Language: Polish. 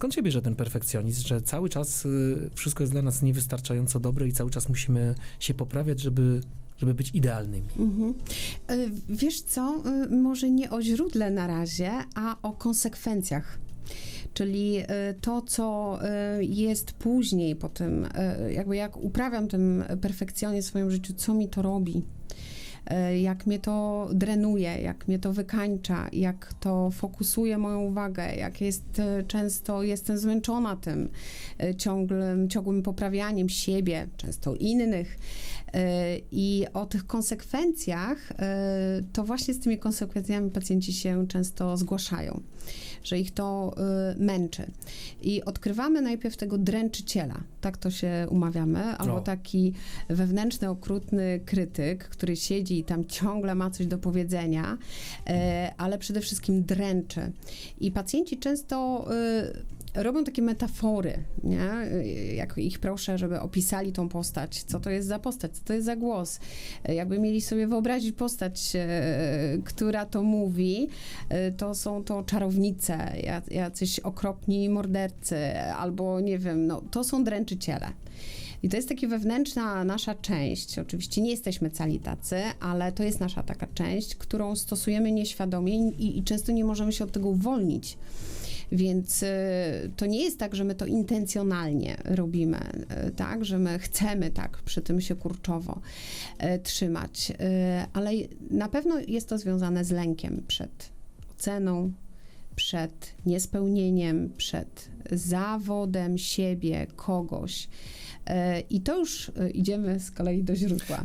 skąd się bierze ten perfekcjonizm, że cały czas y, wszystko jest dla nas niewystarczająco dobre i cały czas musimy się poprawiać, żeby, żeby być idealnymi? Mhm. Y, Wiesz co, y, może nie o źródle na razie, a o konsekwencjach. Czyli y, to, co jest później po tym, jakby jak uprawiam ten perfekcjonizm w swoim życiu, co mi to robi. Y, Jak mnie to drenuje, jak mnie to wykańcza, jak to fokusuje moją uwagę, jak jest y, często jestem zmęczona tym y, ciągłym, ciągłym poprawianiem siebie, często innych. I o tych konsekwencjach, to właśnie z tymi konsekwencjami pacjenci się często zgłaszają, że ich to męczy. I odkrywamy najpierw tego dręczyciela, tak to się umawiamy, albo O. taki wewnętrzny, okrutny krytyk, który siedzi i tam ciągle ma coś do powiedzenia, y, ale przede wszystkim dręczy. I pacjenci często y, robią takie metafory, nie? Jak ich proszę, żeby opisali tą postać, co to jest za postać, co to jest za głos. Jakby mieli sobie wyobrazić postać, y, która to mówi, y, to są to czarownice, jac- jacyś okropni mordercy, albo nie wiem, no, to są dręczyciele. I to jest taka wewnętrzna nasza część. Oczywiście nie jesteśmy cali tacy, ale to jest nasza taka część, którą stosujemy nieświadomie i, i często nie możemy się od tego uwolnić. Więc y, to nie jest tak, że my to intencjonalnie robimy, y, tak, że my chcemy tak przy tym się kurczowo y, trzymać, ale na pewno jest to związane z lękiem przed oceną, przed niespełnieniem, przed zawodem siebie, kogoś. I to już idziemy z kolei do źródła.